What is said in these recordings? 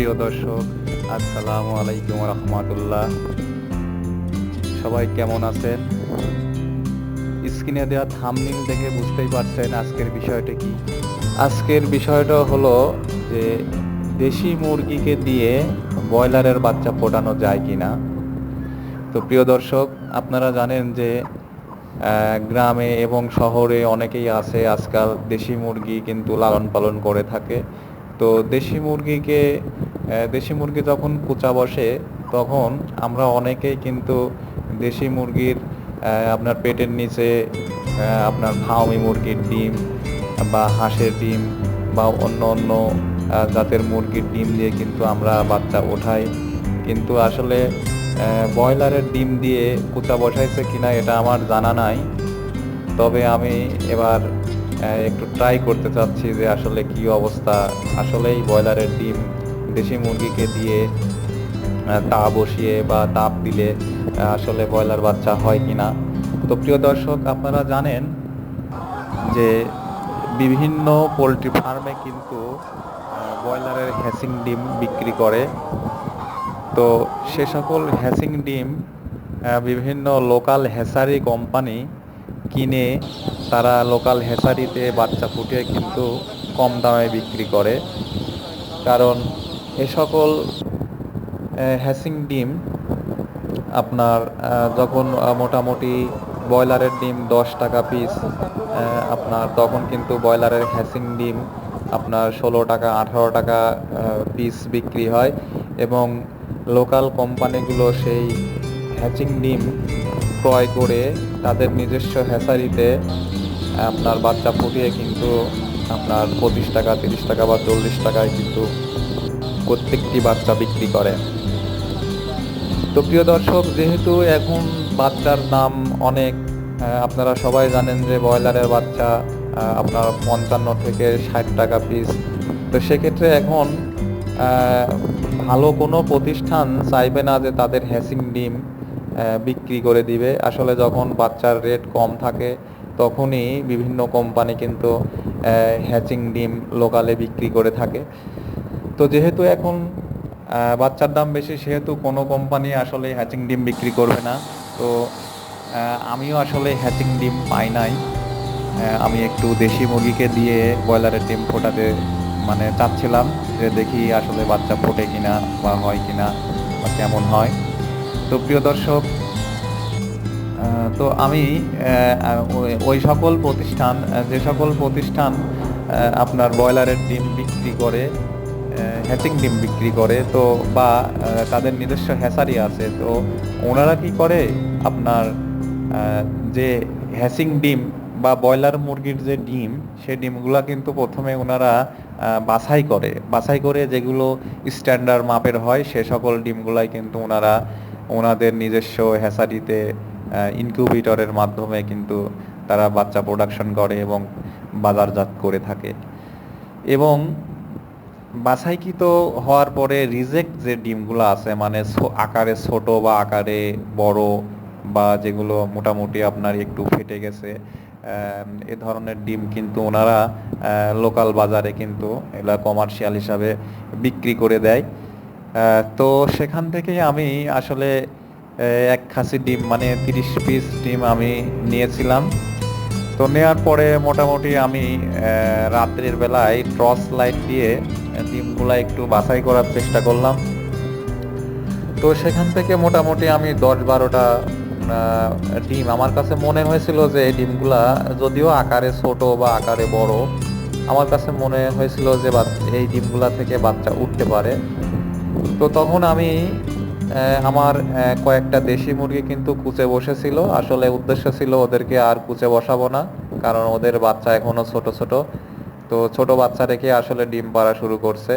প্রিয় দর্শক, আসসালামু আলাইকুম রহমতুল্লাহ। সবাই কেমন আছেন? স্ক্রিনে দেওয়া থামনিল দেখে বুঝতেই পারছেন আজকের বিষয়টা কি। আজকের বিষয়টা হলো যে, দেশি মুরগিকে দিয়ে ব্রয়লারের বাচ্চা ফোটানো যায় কি না তো প্রিয় দর্শক, আপনারা জানেন যে গ্রামে এবং শহরে অনেকেই আছে, আজকাল দেশি মুরগি কিন্তু লালন পালন করে থাকে। তো দেশি মুরগিকে দেশি মুরগি যখন কুচা বসে, তখন আমরা অনেকেই কিন্তু দেশি মুরগির আপনার পেটের নিচে আপনার ফাউমি মুরগির ডিম বা হাঁসের ডিম বা অন্য অন্য জাতের মুরগির ডিম দিয়ে কিন্তু আমরা বাচ্চা ওঠাই। কিন্তু আসলে ব্রয়লারের ডিম দিয়ে কুচা বসাইছে কিনা এটা আমার জানা নাই। তবে আমি এবার একটু ট্রাই করতে চাচ্ছি যে আসলে কি অবস্থা। আসলেই ব্রয়লারের ডিম দেশি মুরগিকে দিয়ে তা বসিয়ে বা তাপ দিলে আসলে ব্রয়লার বাচ্চা হয় কি না তো প্রিয় দর্শক, আপনারা জানেন যে বিভিন্ন পোলট্রি ফার্মে কিন্তু ব্রয়লারের হ্যাসিং ডিম বিক্রি করে। তো সে সকল হ্যাসিং ডিম বিভিন্ন লোকাল হ্যাসারি কোম্পানি কিনে তারা লোকাল হ্যাসারিতে বাচ্চা ফুটিয়ে কিন্তু কম দামে বিক্রি করে। কারণ এ সকল হ্যাসিং ডিম আপনার যখন মোটামুটি ব্রয়লারের ডিম দশ টাকা পিস আপনার তখন কিন্তু ব্রয়লারের হ্যাসিং ডিম আপনার ষোলো টাকা, আঠারো টাকা পিস বিক্রি হয় এবং লোকাল কোম্পানিগুলো সেই হ্যাচিং ডিম ক্রয় করে তাদের নিজস্ব হ্যাচারিতে আপনার বাচ্চা ফুটিয়ে কিন্তু আপনার পঁচিশ টাকা, তিরিশ টাকা বা চল্লিশ টাকায় কিন্তু প্রত্যেকটি বাচ্চা বিক্রি করে। তো প্রিয় দর্শক, যেহেতু এখন বাচ্চার দাম অনেক আপনারা সবাই জানেন যে ব্রয়লারের বাচ্চা আপনার পঞ্চান্ন থেকে ষাট টাকা পিস তো সেক্ষেত্রে এখন ভালো কোনো প্রতিষ্ঠান চাইবে না যে তাদের হ্যাসিং ডিম বিক্রি করে দিবে। আসলে যখন বাচ্চার রেট কম থাকে, তখনই বিভিন্ন কোম্পানি কিন্তু হ্যাচিং ডিম লোকালে বিক্রি করে থাকে। তো যেহেতু এখন বাচ্চার দাম বেশি, সেহেতু কোনো কোম্পানি আসলে হ্যাচিং ডিম বিক্রি করবে না। তো আমিও আসলে হ্যাচিং ডিম পাই নাই। আমি একটু দেশি মুরগিকে দিয়ে ব্রয়লারের ডিম ফোটাতে মানে চাচ্ছিলাম যে দেখি আসলে বাচ্চা ফোটে কিনা বা হয় কিনা বা কেমন হয়। তো প্রিয় দর্শক তো আমি ওই- সকল প্রতিষ্ঠান যে সকল প্রতিষ্ঠান আপনার ব্রয়লারের ডিম বিক্রি করে হ্যাচিং ডিম বিক্রি করে, তো বা তাদের নিজস্ব হ্যাচারি আছে, তো ওনারা কি করে? আপনার যে হ্যাচিং ডিম বা ব্রয়লার মুরগির যে ডিম সেই ডিমগুলা কিন্তু প্রথমে ওনারা বাছাই করে। বাছাই করে যেগুলো স্ট্যান্ডার্ড মাপের হয়, সে সকল ডিমগুলাই কিন্তু ওনারা ওনাদের নিজস্ব হ্যাচারিতে ইনকিউবেটরের মাধ্যমে কিন্তু তারা বাচ্চা প্রোডাকশন করে এবং বাজারজাত করে থাকে। এবং বাছাইকৃত হওয়ার পরে রিজেক্ট যে ডিমগুলো আছে মানে আকারে ছোট বা আকারে বড় বা যেগুলো মোটামুটি আপনার একটু ফেটে গেছে এ ধরনের ডিম কিন্তু ওনারা লোকাল বাজারে কিন্তু এগুলা কমার্শিয়াল হিসাবে বিক্রি করে দেয়। তো সেখান থেকেই আমি আসলে এক খাসি ডিম মানে তিরিশ পিস ডিম আমি নিয়েছিলাম। তো নেওয়ার পরে মোটামুটি আমি রাত্রির বেলায় টর্চ লাইট দিয়ে ডিমগুলা একটু বাছাই করার চেষ্টা করলাম। তো সেখান থেকে মোটামুটি আমি দশ বারোটা ডিম। আমার কাছে মনে হয়েছিল যে এই ডিমগুলা যদিও আকারে ছোট বা আকারে বড়, আমার কাছে মনে হয়েছিল যে এই ডিমগুলা থেকে বাচ্চা উঠতে পারে। তো তখন আমি আমার কয়েকটা দেশি মুরগি কিন্তু কুচে বসেছিল। আসলে উদ্দেশ্য ছিল ওদেরকে আর কুচে বসাবো না। কারণ ওদের বাচ্চা এখনও ছোট ছোট। তো ছোট বাচ্চা রেখে আসলে ডিম পাড়া শুরু করছে।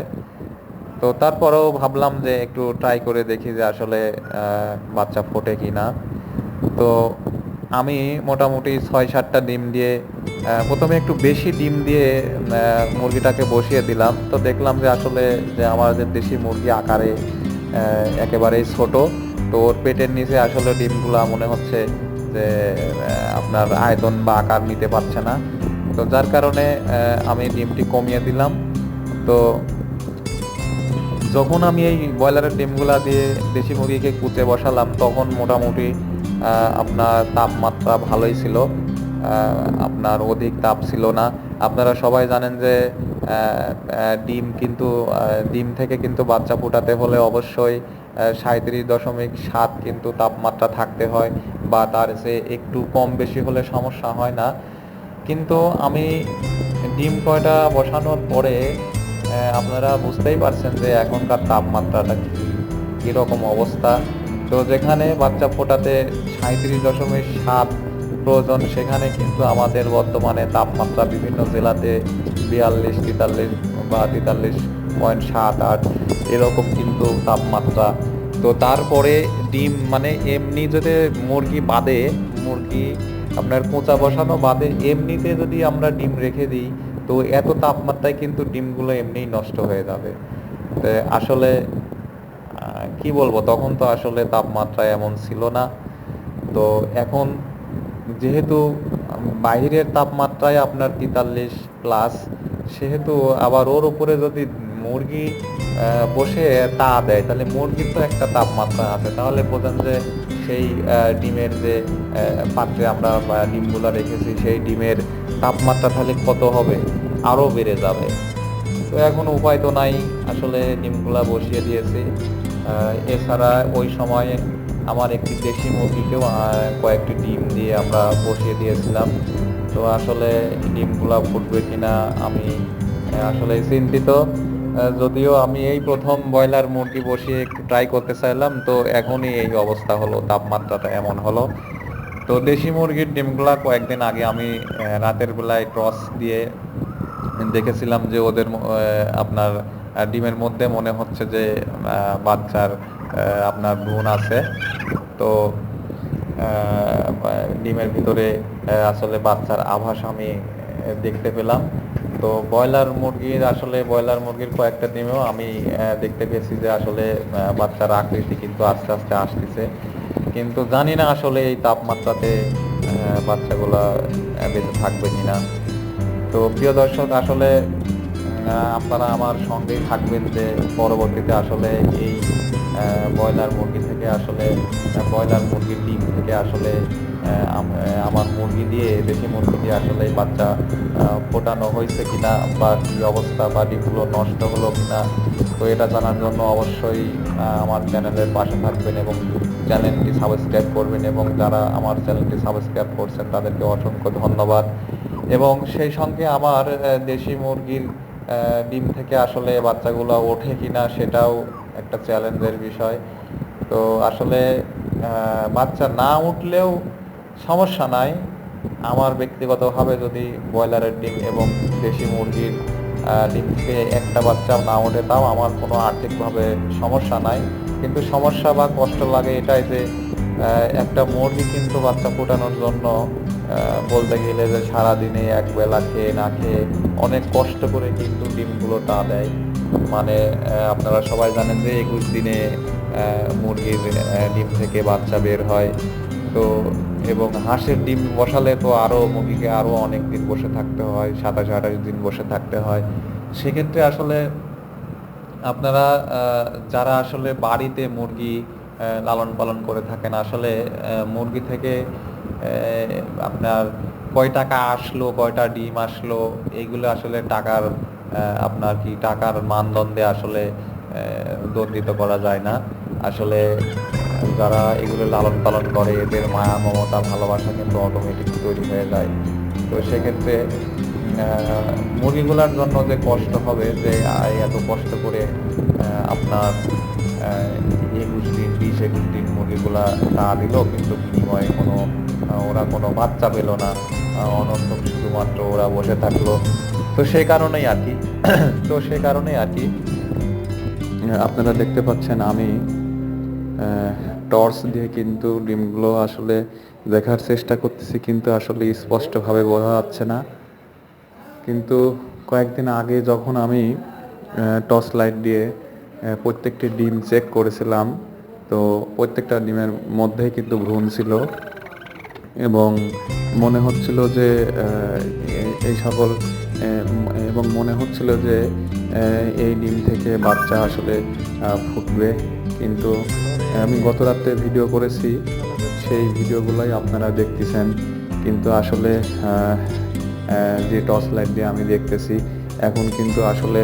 তো তারপরেও ভাবলাম যে একটু ট্রাই করে দেখি যে আসলে বাচ্চা ফোটে কি না তো আমি মোটামুটি ছয় সাতটা ডিম দিয়ে প্রথমে একটু বেশি ডিম দিয়ে মুরগিটাকে বসিয়ে দিলাম। তো দেখলাম যে আসলে যে আমাদের দেশি মুরগি আকারে একেবারেই ছোট। তো ওর পেটের নিচে আসলে ডিমগুলা মনে হচ্ছে যে আপনার আয়তন বা আকার নিতে পারছে না। তো যার কারণে আমি ডিমটি কমিয়ে দিলাম। তো যখন আমি এই ব্রয়লারের ডিমগুলা দিয়ে দেশি মুরগিকে কুচে বসালাম, তখন মোটামুটি আপনার তাপমাত্রা ভালোই ছিল। আপনার অধিক তাপ ছিল না। আপনারা সবাই জানেন যে ডিম কিন্তু ডিম থেকে কিন্তু বাচ্চা ফোটাতে হলে অবশ্যই সাঁত্রিশ দশমিক সাত কিন্তু তাপমাত্রা থাকতে হয়। বা তার চেয়ে একটু কম বেশি হলে সমস্যা হয় না। কিন্তু আমি ডিম কয়টা বসানোর পরে আপনারা বুঝতেই পারছেন যে এখনকার তাপমাত্রাটা কি, কীরকম অবস্থা। তো যেখানে বাচ্চা ফোটাতে সাঁত্রিশ দশমিক সাত প্রয়োজন, সেখানে কিন্তু আমাদের বর্তমানে তাপমাত্রা বিভিন্ন জেলাতে বিয়াল্লিশ, তেতাল্লিশ বা তেতাল্লিশ পয়েন্ট সাত আট, এরকম কিন্তু তাপমাত্রা তো তারপরে ডিম মানে এমনি যদি মুরগি বাদে মুরগি আপনার কোঁচা বসানো বাদে এমনিতে যদি আমরা ডিম রেখে দিই তো এত তাপমাত্রায় কিন্তু ডিমগুলো এমনিই নষ্ট হয়ে যাবে। আসলে কি বলব তখন তো আসলে তাপমাত্রা এমন ছিল না। তো এখন যেহেতু উম, বাইরের তাপমাত্রায় আপনার তেতাল্লিশ প্লাস সেহেতু আবার ওর উপরে যদি মুরগি বসে তা দেয়। তাহলে মুরগির তো একটা তাপমাত্রা আছে। তাহলে বোঝেন যে সেই ডিমের যে পাত্রে আমরা ডিমগুলো রেখেছি, সেই ডিমের তাপমাত্রা তাহলে কত হবে? আরও বেড়ে যাবে। তো এখন উপায় তো নাই। আসলে ডিমগুলা বসিয়ে দিয়েছি। এছাড়া ওই সময় আমার একটি দেশি মুরগিকেও কয়েকটি ডিম দিয়ে আমরা বসিয়ে দিয়েছিলাম। তো আসলে ডিমগুলা ফুটবে কিনা আমি আসলে চিন্তিত। যদিও আমি এই প্রথম ব্রয়লার মুরগি বসিয়ে একটু ট্রাই করতে চাইলাম, তো এখনই এই অবস্থা হলো, তাপমাত্রাটা এমন হলো। তো দেশি মুরগির ডিমগুলা কয়েকদিন আগে আমি রাতের বেলায় ক্রস দিয়ে দেখেছিলাম যে ওদের আপনার ডিমের মধ্যে মনে হচ্ছে যে বাচ্চার আপনার ভ্রূণ আছে। তো ডিমের ভিতরে আসলে বাচ্চার আভাস আমি দেখতে পেলাম। তো ব্রয়লার মুরগির আসলে ব্রয়লার মুরগির কয়েকটা ডিমেও আমি দেখতে পেয়েছি যে আসলে বাচ্চার আকৃতি কিন্তু আস্তে আস্তে আসতেছে। কিন্তু জানি না আসলে এই তাপমাত্রাতে বাচ্চাগুলা বেঁচে থাকবে কিনা। তো প্রিয় দর্শক, আসলে আপনারা আমার সঙ্গেই থাকবেন যে পরবর্তীতে আসলে এই ব্রয়লার মুরগি থেকে আসলে, ব্রয়লার মুরগির ডিম থেকে আসলে আমার মুরগি দিয়ে, দেশি মুরগি দিয়ে আসলে বাচ্চা ফোটানো হয়েছে কিনা বা কি অবস্থা বা ডিমগুলো নষ্ট হলো কিনা, তো এটা জানার জন্য অবশ্যই আমার চ্যানেলের পাশে থাকবেন এবং চ্যানেলটি সাবস্ক্রাইব করবেন এবং যারা আমার চ্যানেলটি সাবস্ক্রাইব করছেন তাদেরকে অসংখ্য ধন্যবাদ। এবং সেই সঙ্গে আমার দেশি মুরগির ডিম থেকে আসলে বাচ্চাগুলো ওঠে কিনা সেটাও একটা চ্যালেঞ্জের বিষয়। তো আসলে বাচ্চা না উঠলেও সমস্যা নাই। আমার ব্যক্তিগতভাবে যদি ব্রয়লারের ডিম এবং দেশি মুরগির ডিম থেকে একটা বাচ্চা না ওঠে, তাও আমার কোনো আর্থিকভাবে সমস্যা নাই। কিন্তু সমস্যা বা কষ্ট লাগে এটাই যে একটা মুরগি কিন্তু বাচ্চা ফোটানোর জন্য বলতে গেলে যে সারাদিনে এক বেলা খেয়ে না খেয়ে অনেক কষ্ট করে কিন্তু ডিমগুলো তা দেয়। মানে আপনারা সবাই জানেন যে একুশ দিনে মুরগির ডিম থেকে বাচ্চা বের হয়। তো, এবং হাঁসের ডিম বসালে তো আরও মুরগিকে আরও অনেক দিন বসে থাকতে হয়, সাতাশ আঠাশ দিন বসে থাকতে হয়। সেক্ষেত্রে আসলে আপনারা যারা আসলে বাড়িতে মুরগি লালন পালন করে থাকেন, আসলে মুরগি থেকে আপনার কয় টাকা আসলো, কয়টা ডিম আসলো এইগুলো আসলে টাকার আপনার কি টাকার মানদণ্ডে আসলে দণ্ডিত করা যায় না। আসলে যারা এগুলো লালন পালন করে, এদের মায়া, মমতা, ভালোবাসা কিন্তু অটোমেটিক তৈরি হয়ে যায়। তো সেক্ষেত্রে মুরগিগুলার জন্য যে কষ্ট হবে, যে এত কষ্ট করে আপনার একুশ দিন, বিশ একুশ দিন মুরগিগুলা তা দিল, কিন্তু বিনিময়ে কোনো ওরা কোনো বাচ্চা পেল না অনন্ত শুধুমাত্র ওরা বসে থাকল। তো সেই কারণেই আর কি। তো সেই কারণেই আর কি। আপনারা দেখতে পাচ্ছেন আমি টর্চ দিয়ে কিন্তু ডিমগুলো আসলে দেখার চেষ্টা করতেছি, কিন্তু আসলে স্পষ্টভাবে বোঝা যাচ্ছে না। কিন্তু কয়েকদিন আগে যখন আমি টর্চ লাইট দিয়ে প্রত্যেকটি ডিম চেক করেছিলাম, তো প্রত্যেকটা ডিমের মধ্যেই কিন্তু ভ্রূণ ছিল এবং মনে হচ্ছিল যে এই সকল এবং মনে হচ্ছিল যে এই ডিম থেকে বাচ্চা আসলে ফুটবে। কিন্তু আমি গত রাত্রে ভিডিও করেছি, সেই ভিডিওগুলোই আপনারা দেখতেছেন। কিন্তু আসলে যে টর্চ লাইট দিয়ে আমি দেখতেছি, এখন কিন্তু আসলে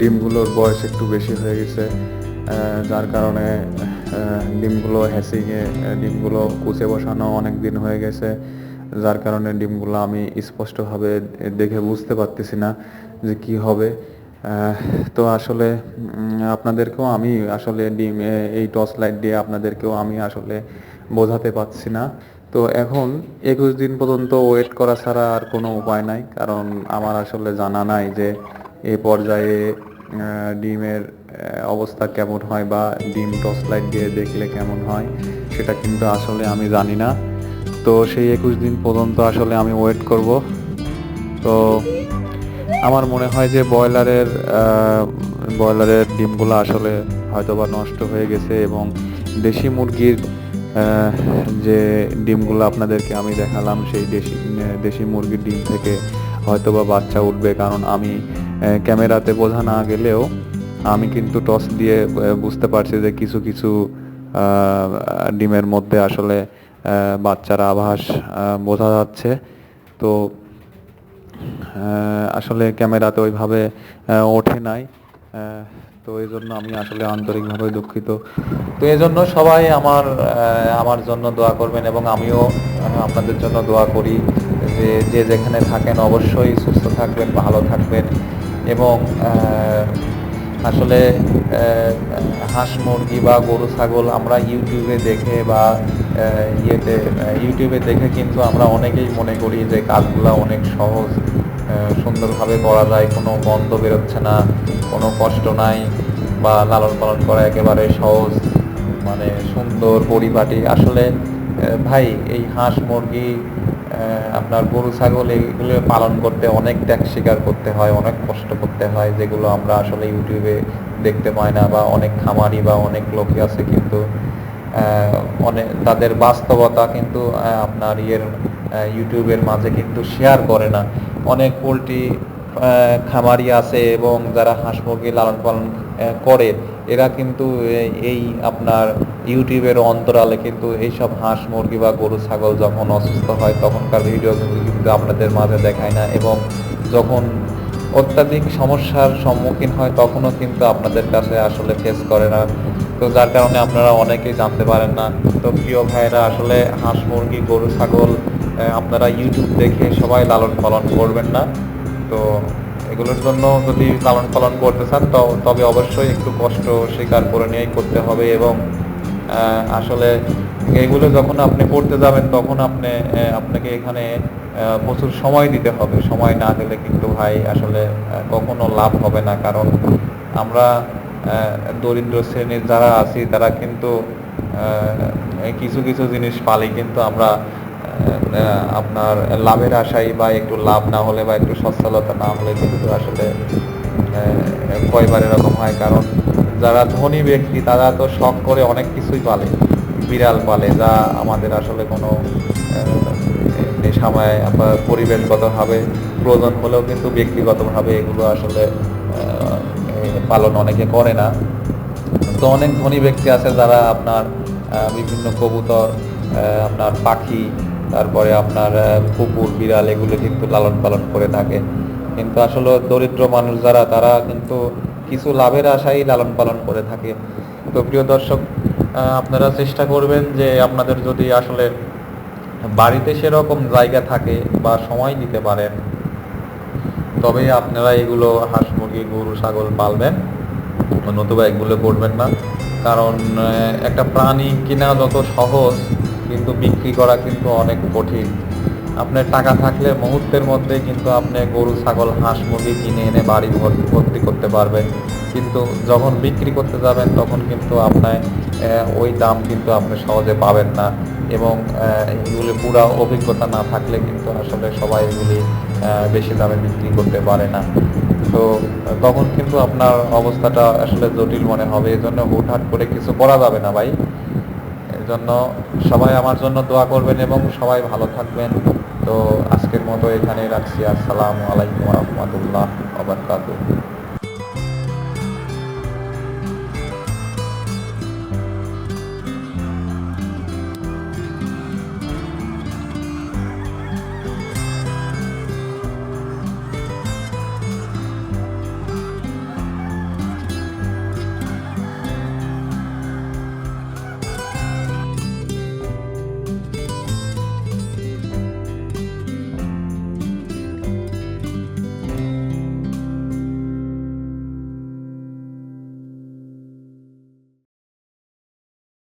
ডিমগুলোর বয়স একটু বেশি হয়ে গেছে যার কারণে ডিমগুলো হ্যাসিংয়ে ডিমগুলো কুচে বসানো অনেক দিন হয়ে গেছে, যার কারণে ডিমগুলো আমি স্পষ্টভাবে দেখে বুঝতে পারতেছি না যে কি হবে। তো আসলে আপনাদেরকেও আমি আসলে ডিম এই টর্চ লাইট দিয়ে আপনাদেরকেও আমি আসলে বোঝাতে পারছি না। তো এখন একুশ দিন পর্যন্ত ওয়েট করা ছাড়া আর কোনো উপায় নাই, কারণ আমার আসলে জানা নাই যে এ পর্যায়ে ডিমের অবস্থা কেমন হয় বা ডিম টর্চ লাইট দিয়ে দেখলে কেমন হয়, সেটা কিন্তু আসলে আমি জানি না। তো সেই একুশ দিন পর্যন্ত আসলে আমি ওয়েট করব। তো আমার মনে হয় যে ব্রয়লারের ব্রয়লারের ডিমগুলো আসলে হয়তোবা নষ্ট হয়ে গেছে এবং দেশি মুরগির যে ডিমগুলো আপনাদেরকে আমি দেখালাম, সেই দেশি দেশি মুরগির ডিম থেকে হয়তোবা বাচ্চা উঠবে। কারণ আমি ক্যামেরাতে বোঝা না গেলেও আমি কিন্তু টস দিয়ে বুঝতে পারছি যে কিছু কিছু ডিমের মধ্যে আসলে বাচ্চার আভাস বোঝা যাচ্ছে। তো আসলে ক্যামেরাতে ওইভাবে ওঠে নাই। তো এই জন্য আমি আসলে আন্তরিকভাবে দুঃখিত। তো এই জন্য সবাই আমার আমার জন্য দোয়া করবেন এবং আমিও আপনাদের জন্য দোয়া করি যে যে যেখানে থাকেন অবশ্যই সুস্থ থাকবেন, ভালো থাকবেন এবং আসলে হাঁস মুরগি বা গরু, ছাগল আমরা ইউটিউবে দেখে বা ইয়েতে ইউটিউবে দেখে কিন্তু আমরা অনেকেই মনে করি যে কাজগুলো অনেক সহজ সুন্দরভাবে করা যায়, কোনো গন্ধ বেরোচ্ছে না, কোনো কষ্ট নাই বা লালন পালন করা একেবারে সহজ মানে সুন্দর পরিপাটি। আসলে ভাই, এই হাঁস মুরগি আপনার গরু, ছাগল, এগুলো পালন করতে অনেক ত্যাগ স্বীকার করতে হয়, অনেক কষ্ট করতে হয়, যেগুলো আমরা আসলে ইউটিউবে দেখতে পাই না বা অনেক খামারি বা অনেক লোকই আছে কিন্তু অনেক তাদের বাস্তবতা কিন্তু আপনার ইয়ের ইউটিউবের মাঝে কিন্তু শেয়ার করে না। অনেক পোলট্রি খামারি আছে এবং যারা হাঁস মুরগি লালন পালন করে এরা কিন্তু এই- আপনার ইউটিউবের অন্তরালে কিন্তু এইসব হাঁস, মুরগি বা গরু, ছাগল যখন অসুস্থ হয়, তখনকার ভিডিও কিন্তু আপনাদের মাঝে দেখায় না এবং যখন অত্যাধিক সমস্যার সম্মুখীন হয়, তখনও কিন্তু আপনাদের কাছে আসলে ফেস করে না। তো যার কারণে আপনারা অনেকেই জানতে পারেন না। তো প্রিয় ভাইয়েরা, আসলে হাঁস, মুরগি, গরু, ছাগল আপনারা ইউটিউব দেখে সবাই লালন পালন করবেন না। তো এগুলোর জন্য যদি লালন পালন করতে চান তবে অবশ্যই একটু কষ্ট স্বীকার করে নিয়েই করতে হবে এবং আসলে এগুলো যখন আপনি পড়তে যাবেন, তখন আপনি আপনাকে এখানে প্রচুর সময় দিতে হবে। সময় না দিলে কিন্তু ভাই আসলে কখনো লাভ হবে না। কারণ আমরা দরিদ্র শ্রেণির যারা আছি, তারা কিন্তু কিছু কিছু জিনিস পালি, কিন্তু আমরা আপনার লাভের আশায় বা একটু লাভ না হলে বা একটু সচ্ছলতা না হলে কিন্তু আসলে কয়বার এরকম হয়। কারণ যারা ধনী ব্যক্তি, তারা তো শখ করে অনেক কিছুই পালে। বিড়াল পালে, যা আমাদের আসলে কোনো সময় আপনার পরিবেশগতভাবে প্রয়োজন হলেও কিন্তু ব্যক্তিগতভাবে এগুলো আসলে পালন অনেকে করে না। তো অনেক ধনী ব্যক্তি আছে যারা আপনার বিভিন্ন কবুতর আপনার পাখি তারপরে আপনার কুকুর, বিড়াল, এগুলো কিন্তু লালন পালন করে থাকে। কিন্তু আসলে দরিদ্র মানুষ যারা, তারা কিন্তু কিছু লাভের আশায় লালন পালন করে থাকে। তো প্রিয় দর্শক আপনারা চেষ্টা করবেন যে আপনাদের যদি আসলে বাড়িতে সেরকম জায়গা থাকে বা সময় দিতে পারেন, তবে আপনারা এগুলো হাঁস, মুরগি, গরু, ছাগল পালবেন নতুবা এগুলো করবেন না। কারণ একটা প্রাণী কিনা যত সহজ কিন্তু বিক্রি করা কিন্তু অনেক কঠিন। আপনার টাকা থাকলে মুহূর্তের মধ্যে কিন্তু আপনি গরু, ছাগল, হাঁস, মুরগি কিনে এনে বাড়ি ভর- ভর্তি করতে পারবেন। কিন্তু যখন বিক্রি করতে যাবেন, তখন কিন্তু আপনার ওই দাম কিন্তু আপনি সহজে পাবেন না এবং এগুলি পুরো অভিজ্ঞতা না থাকলে কিন্তু আসলে সবাই এগুলি বেশি দামে বিক্রি করতে পারে না। তো, তখন কিন্তু আপনার অবস্থাটা আসলে জটিল মনে হবে। এই জন্য হুটহাট করে কিছু করা যাবে না ভাই। জন্য সবাই আমার জন্য দোয়া করবেন এবং সবাই ভালো থাকবেন। তো আজকের মতো এখানে রাখছি। আসসালামু আলাইকুম রহমতুল্লাহ আবরকাত